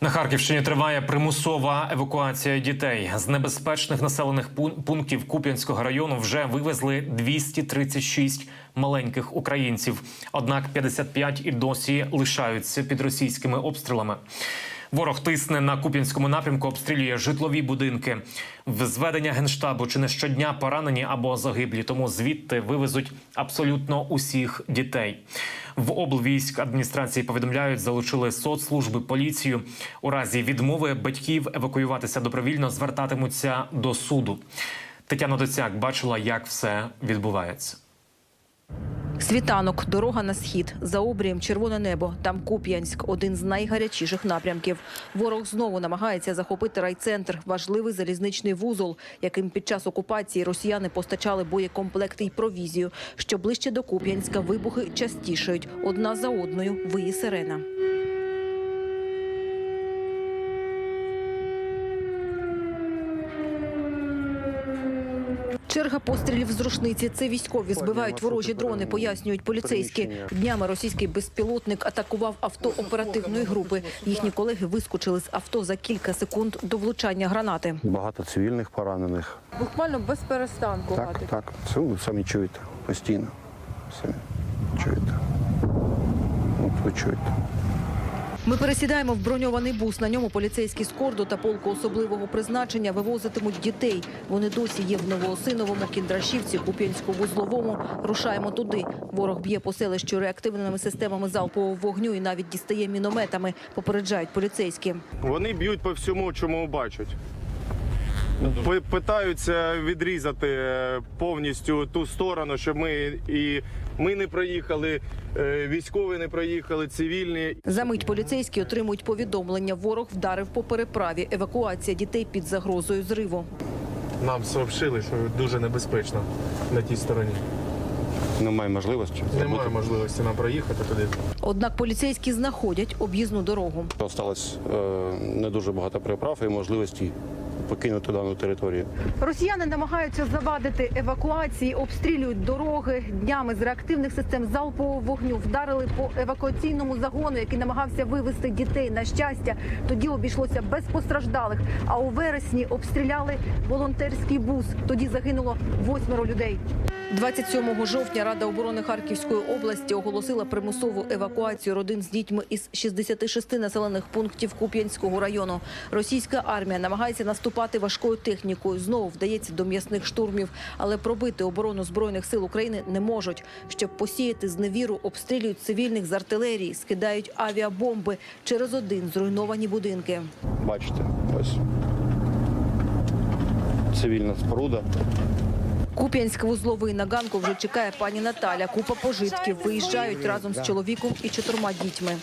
На Харківщині триває примусова евакуація дітей з небезпечних населених пун- пунктів Куп'янського району. Вже вивезли 236 маленьких українців. Однак 55 і досі лишаються під російськими обстрілами. Ворог тисне на Куп'янському напрямку, обстрілює житлові будинки. В зведення генштабу чи не щодня поранені або загиблі, тому звідти вивезуть абсолютно усіх дітей. В облвійськ адміністрації повідомляють, залучили соцслужби, поліцію. У разі відмови батьків евакуюватися добровільно звертатимуться до суду. Тетяна Доцяк бачила, як все відбувається. Світанок, дорога на схід. За обрієм червоне небо. Там Куп'янськ, один з найгарячіших напрямків. Ворог знову намагається захопити райцентр, важливий залізничний вузол, яким під час окупації росіяни постачали боєкомплекти й провізію. Що ближче до Куп'янська вибухи частішають. Одна за одною виє сирена. Черга пострілів з рушниці. Це військові збивають ворожі дрони, пояснюють поліцейські. Днями російський безпілотник атакував авто оперативної групи. Їхні колеги вискочили з авто за кілька секунд до влучання гранати. Багато цивільних поранених. Буквально без перестанку. Так, так. Це ви самі чуєте постійно. Самі чуєте. От ви чуєте. Ми пересідаємо в броньований бус. На ньому поліцейські з корду та полку особливого призначення вивозитимуть дітей. Вони досі є в Новоосиновому, Кіндрашівці, Куп'янську-Вузловому. Рушаємо туди. Ворог б'є по селищу реактивними системами залпового вогню і навіть дістає мінометами. Попереджають поліцейські. Вони б'ють по всьому, чому бачать. Пи- Питаються відрізати е, повністю ту сторону, щоб ми і ми не проїхали, е, військові не проїхали, цивільні. Замить поліцейські отримують повідомлення. Ворог вдарив по переправі. Евакуація дітей під загрозою зриву. Нам сообщили, що дуже небезпечно на тій стороні. Немає можливості. Немає можливості нам проїхати туди. Однак поліцейські знаходять об'їзну дорогу. Осталось е, не дуже багато приправ і можливості покинути дану територію. Росіяни намагаються завадити евакуації, обстрілюють дороги днями з реактивних систем залпового вогню. Вдарили по евакуаційному загону, який намагався вивезти дітей. На щастя, тоді обійшлося без постраждалих. А у вересні обстріляли волонтерський бус. Тоді загинуло восьмеро людей. 27 жовтня Рада оборони Харківської області оголосила примусову евакуацію родин з дітьми із 66 населених пунктів Куп'янського району. Російська армія намагається наступати важкою технікою. Знову вдається до м'ясних штурмів, але пробити оборону збройних сил України не можуть. Щоб посіяти зневіру, обстрілюють цивільних з артилерії, скидають авіабомби через один зруйновані будинки. Бачите, ось цивільна споруда. Куп'янськ вузловий на ганку вже чекає пані Наталя. Купа пожитків виїжджають разом з чоловіком і чотирма дітьми.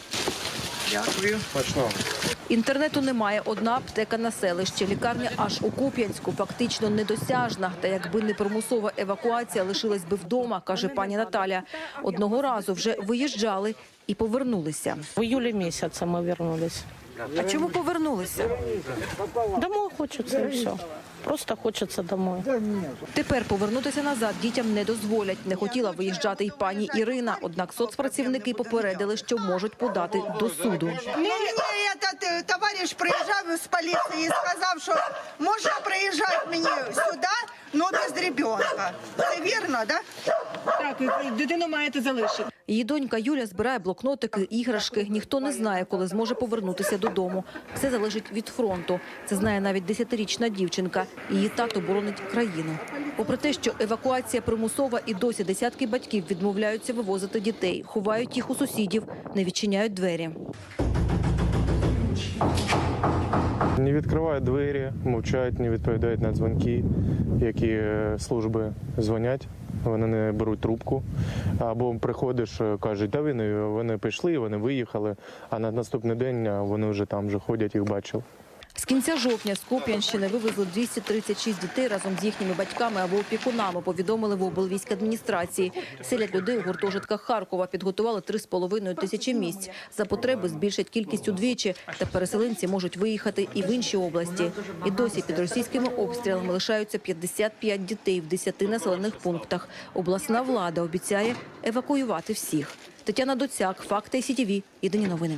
Смачного. Інтернету немає. Одна аптека на селищі. Лікарня аж у Куп'янську фактично недосяжна. Та якби не примусова евакуація, лишилась би вдома, каже пані Наталя. Одного разу вже виїжджали і повернулися. В июле месяце мы вернулись. А чому повернулися? Домой хочется и все. Просто хочется домой. Тепер повернутися назад дітям не дозволять. Не хотіла виїжджати й пані Ірина. Однак соцпрацівники попередили, що можуть подати до суду. Этот е, товариш приїжджав з поліції і сказав, що можна приїжджати мені сюди, але без ребенка. Це вірно, да? Так, дитину маєте залишити. Її донька Юля збирає блокнотики, іграшки. Ніхто не знає, коли зможе повернутися додому. Все залежить від фронту. Це знає навіть десятирічна дівчинка. Її тато боронить країну. Попри те, що евакуація примусова і досі десятки батьків відмовляються вивозити дітей, ховають їх у сусідів, не відчиняють двері. Не відкривають двері, мовчають, не відповідають на дзвонки, які е, служби дзвонять. Вони не беруть трубку. Або приходиш, е, кажуть, та вони, вони пішли, вони виїхали, а на наступний день вони вже там вже ходять, їх бачив. Кінця жовтня з Куп'янщини вивезли 236 дітей разом з їхніми батьками або опікунами, повідомили в облвійській адміністрації. Селять людей у гуртожитках Харкова, підготували 3,5 тисячі місць. За потреби збільшать кількість удвічі, та переселенці можуть виїхати і в інші області. І досі під російськими обстрілами лишаються 55 дітей в 10 населених пунктах. Обласна влада обіцяє евакуювати всіх. Тетяна Доцяк, Факти СІТІВІ. Єдині новини.